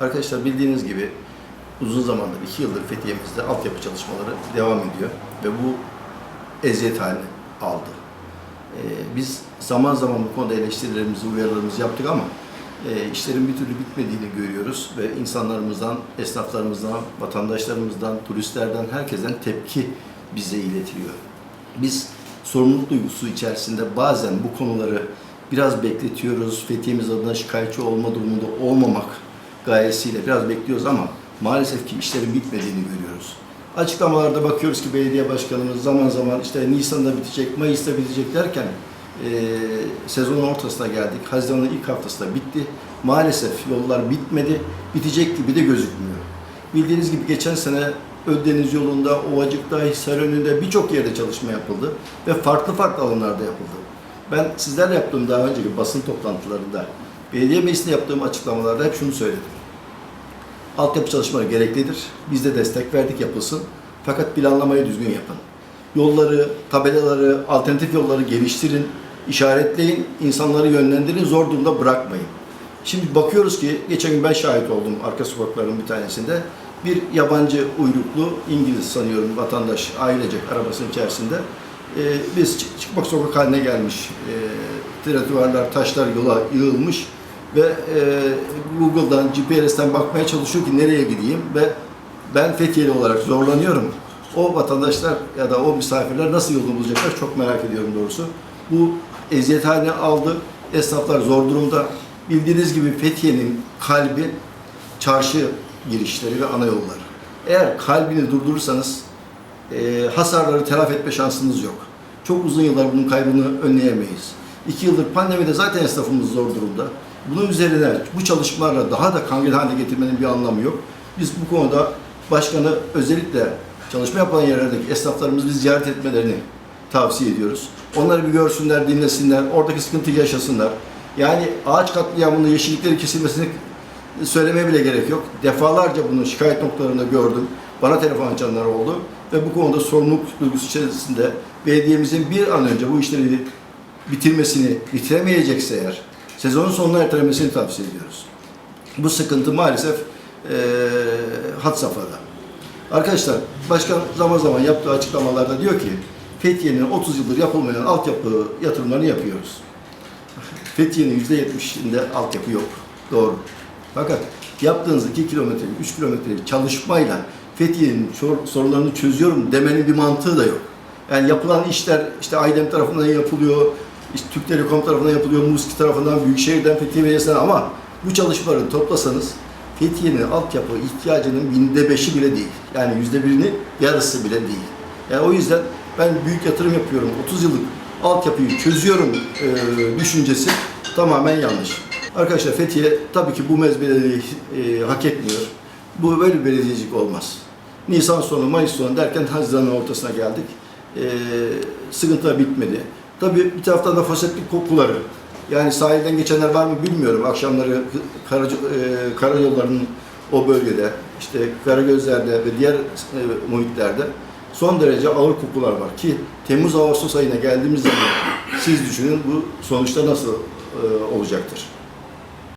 Arkadaşlar bildiğiniz gibi uzun zamandır, iki yıldır Fethiye'mizde altyapı çalışmaları devam ediyor ve bu eziyet halini aldı. Ee, biz zaman zaman bu konuda eleştirilerimizi, uyarılarımızı yaptık ama e, işlerin bir türlü bitmediğini görüyoruz ve insanlarımızdan, esnaflarımızdan, vatandaşlarımızdan, turistlerden, herkesten tepki bize iletiliyor. Biz sorumluluk duygusu içerisinde bazen bu konuları biraz bekletiyoruz. Fethiye'miz adına şikayetçi olma durumunda olmamak gayesiyle biraz bekliyoruz ama maalesef ki işlerin bitmediğini görüyoruz. Açıklamalarda bakıyoruz ki belediye başkanımız zaman zaman işte Nisan'da bitecek, Mayıs'ta bitecek derken e, sezonun ortasına geldik. Haziran'ın ilk haftasında bitti. Maalesef yollar bitmedi. Bitecek gibi de gözükmüyor. Bildiğiniz gibi geçen sene Ödeniz yolunda, Ovacık'ta, Hisarönü'nde birçok yerde çalışma yapıldı ve farklı farklı alanlarda yapıldı. Ben sizlerle yaptığım daha önceki basın toplantılarında, belediye meclisinde yaptığım açıklamalarda hep şunu söyledim. Altyapı çalışmaları gereklidir. Biz de destek verdik yapılsın. Fakat planlamayı düzgün yapın. Yolları, tabelaları, alternatif yolları geliştirin, işaretleyin, insanları yönlendirin, zor durumda bırakmayın. Şimdi bakıyoruz ki, geçen gün ben şahit oldum arka sokakların bir tanesinde. Bir yabancı uyruklu İngiliz sanıyorum vatandaş ailecek arabasının içerisinde. Ee, biz çık- çıkmak sokak haline gelmiş. Ee, trottoarlar, taşlar yola yığılmış ve e, Google'dan, GPS'ten bakmaya çalışıyor ki nereye gideyim ve ben Fethiye'li olarak zorlanıyorum. O vatandaşlar ya da o misafirler nasıl yolunu bulacaklar çok merak ediyorum doğrusu. Bu eziyet haline aldı. Esnaflar zor durumda. Bildiğiniz gibi Fethiye'nin kalbi çarşı girişleri ve ana yolları. Eğer kalbini durdurursanız e, hasarları telafi etme şansınız yok. Çok uzun yıllar bunun kaybını önleyemeyiz. İki yıldır pandemide zaten esnafımız zor durumda. Bunun üzerine bu çalışmalarla daha da kangren hale getirmenin bir anlamı yok. Biz bu konuda başkanı özellikle çalışma yapan yerlerdeki esnaflarımızı ziyaret etmelerini tavsiye ediyoruz. Onları bir görsünler, dinlesinler, oradaki sıkıntıyı yaşasınlar. Yani ağaç katliamının yeşillikleri kesilmesini söylemeye bile gerek yok. Defalarca bunu şikayet noktalarında gördüm. Bana telefon açanlar oldu. Ve bu konuda sorumluluk duygusu içerisinde belediyemizin bir an önce bu işleri bitirmesini, bitiremeyecekse eğer sezonun sonuna ertelemesini tavsiye ediyoruz. Bu sıkıntı maalesef eee had safhada. Arkadaşlar başkan zaman zaman yaptığı açıklamalarda diyor ki Fethiye'nin 30 yıldır yapılmayan altyapı yatırımlarını yapıyoruz. Fethiye'nin %70'inde altyapı yok. Doğru. Fakat yaptığınız 2 kilometrelik, 3 kilometrelik çalışmayla Fethiye'nin sor- sorunlarını çözüyorum demenin bir mantığı da yok. Yani yapılan işler işte Aydem tarafından yapılıyor, işte Türk Telekom tarafından yapılıyor, Muski tarafından, Büyükşehir'den, Fethiye Belediyesi'nden ama bu çalışmaları toplasanız Fethiye'nin altyapı ihtiyacının binde beşi bile değil. Yani yüzde birinin yarısı bile değil. Yani o yüzden ben büyük yatırım yapıyorum. 30 yıllık altyapıyı çözüyorum e, düşüncesi tamamen yanlış. Arkadaşlar Fethiye tabii ki bu mezbeleyi e, hak etmiyor. Bu böyle bir belediyecilik olmaz. Nisan sonu, Mayıs sonu derken Haziran'ın ortasına geldik. E, sıkıntılar bitmedi. Tabii bir taraftan da fasetlik kokuları. Yani sahilden geçenler var mı bilmiyorum. Akşamları e, karayollarının o bölgede, işte Karagözler'de ve diğer e, muhitlerde son derece ağır kokular var ki Temmuz Ağustos ayına geldiğimiz zaman siz düşünün bu sonuçta nasıl e, olacaktır.